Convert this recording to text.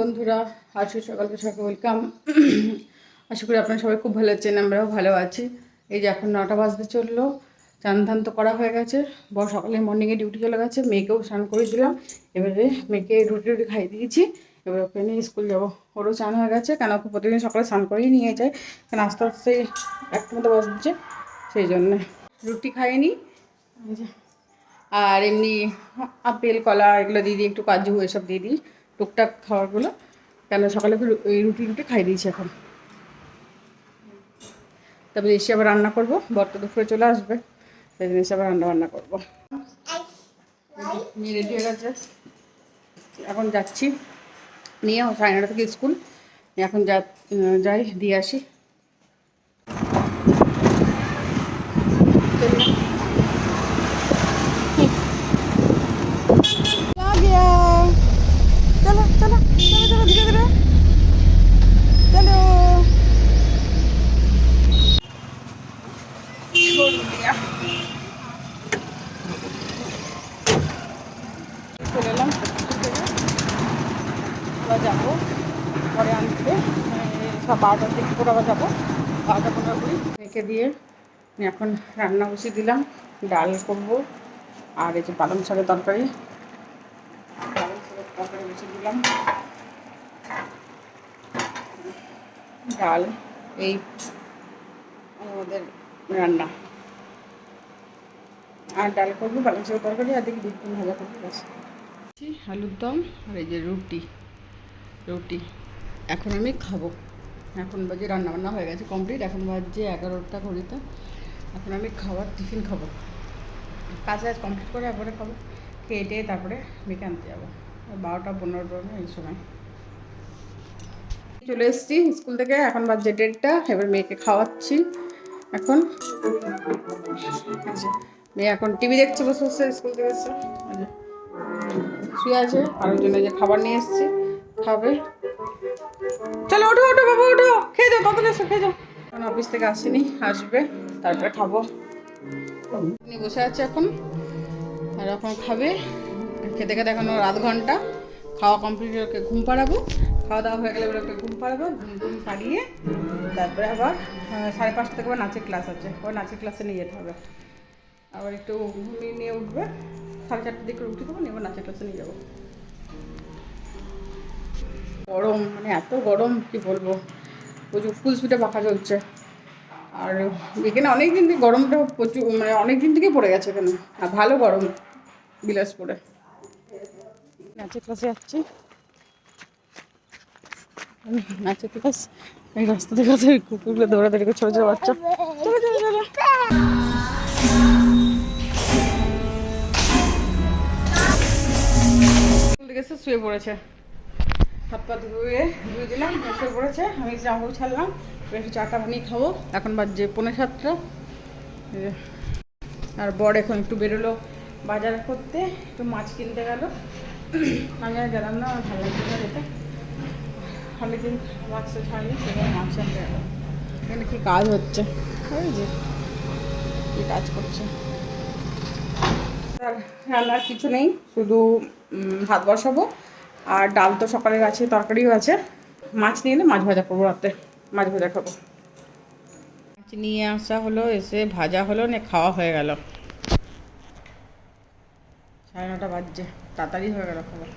বন্ধুরা, আজকে সকালকে সকাল ওয়েলকাম আশা করি আপনারা সবাই খুব ভালো আছেন, আমরাও ভালো আছি। এই যে এখন নটা বাজতে চলল, চান ধান তো করা হয়ে গেছে। বড় সকালে মর্নিংয়ে ডিউটি চলে গেছে, মেয়েকেও স্নান করে দিলাম। এবারে মেয়েকে রুটি রুটি খাইয়ে দিয়েছি। এবার ওকে নিয়ে স্কুল যাব। ওরও চান হয়ে গেছে, কেন ওকে প্রতিদিন সকালে স্নান করেই নিয়ে যায়। কেন আস্তে আস্তে একটা মতো বাজছে সেই জন্যে রুটি খাইয়ে নিই আর এমনি আপেল, কলা, এগুলো দিয়ে দিই একটু কাজু, এসব দিয়ে দিই। টুকটাক খাবারগুলো, কেন সকালে রুটি রুটি খাই দিয়েছি এখন। তারপরে এসে আবার রান্না করব বর্ত দুপুরে চলে আসবে, সেই জন্য এসে আবার রান্না বান্না করব। নিয়ে রেডি হয়ে গেছে। এখন যাচ্ছি। নিয়ে সাড়ে নটা থেকে স্কুল। এখন যা যাই, দিয়ে আসি। চলে এলাম আবার পরে আনতে সব বারোটার দিকে করে যাব বারোটা পনেরো কুড়ি রেখে দিয়ে এখন রান্না বসিয়ে দিলাম ডাল করব আর এই যে পালং শাকের তরকারি পালং শাকের তরকারি বসিয়ে দিলাম ডাল, এই আমাদের রান্না। আর ডাল করব পালং শাকের তরকারি, আর দেখি দুধ ভাজা করব ব্যাস আলুর দম আর এই যে রুটি রুটি। এখন আমি খাব। এখন বাজে রান্না বান্না হয়ে গেছে কমপ্লিট এখন বাজছে এগারোটা ঘড়িতে। এখন আমি খাবার, টিফিন খাব। কাজ কাজ কমপ্লিট করে একবারে খাব। খেয়ে তারপরে মেয়েকে আনতে যাব। বারোটা পনেরোটা এই সময়। চলে এসেছি স্কুল থেকে, এখন বাজছে ডেটটা এবার মেয়েকে খাওয়াচ্ছি। এখন এখন টিভি দেখছে বসে বসে, স্কুল থেকে এসছে। শুয়ে আছে আর জন্য যে খাবার নিয়ে এসেছি, খাবে। চলো, ওঠো ওঠো, বাবা, ওঠো। খেয়ে যাও তাড়াতাড়ি এসো, খেয়ে যাও এখন অফিস থেকে আসিনি, আসবে, তারপরে খাব। বসে আছে এখন, আর এখন খাবে। খেতে খেতে এখন আধ ঘণ্টা। খাওয়া কমপ্লিট ওকে ঘুম পাড়াবো। খাওয়া দাওয়া হয়ে গেলে এবার ওকে ঘুম পাড়াবো, ঘুম ঘুম পাড়িয়ে তারপরে আবার সাড়ে পাঁচটা থেকে নাচের ক্লাস আছে। ওই নাচের ক্লাসে নিয়ে যেতে হবে। আবার একটু ঘুমিয়ে নিয়ে উঠবে। সাড়ে চারটের দিকে উঠে দেবো নিয়ে নাচের ক্লাসে নিয়ে যাব। গরম মানে এত গরম, কি বলব? প্রচুর ফুল স্পিডে পাখা চলছে। আর এখানে অনেক দিন থেকে গরমটা প্রচুর মানে অনেক দিন থেকেই পড়ে গেছে এখানে। আর ভালো গরম বিলাসপুরে। নাচের ক্লাসে যাচ্ছি। নাচের ক্লাস এই রাস্তা থেকে কুকুরগুলো দৌড়াদৌড়ি করে ছোটো ছোটো বাচ্চা। চলো চলো চলো। শুয়ে পড়েছে। হাত পা ধুয়ে ধুয়ে দিলাম শুয়ে পড়েছে। আমি জামা ছাড়লাম একটু চাটা বানিয়ে খাব। এখন বাজছে পৌনে সাতটা। আর বর এখন একটু বেরোলো বাজার করতে, একটু মাছ কিনতে গেল। আমি আর গেলাম না আমার ভালো লাগছে না যেতে অনেকদিন মাছ তো ছাড়িনি সেখানে মাছ আনতে গেল এখানে কী কাজ হচ্ছে? ওই যে, কী কাজ করছে? আর রান্নার কিছু নেই, শুধু ভাত বসাবো। আর ডাল তো সকালের আছে, তরকারিও আছে। মাছ নিয়ে এলে মাছ ভাজা করব রাতে, মাছ ভাজা খাব। মাছ নিয়ে আসা হলো, এসে ভাজা হলো না খাওয়া হয়ে গেল। সাড়ে নটা বাজছে, তাড়াতাড়ি হয়ে গেল খাবার।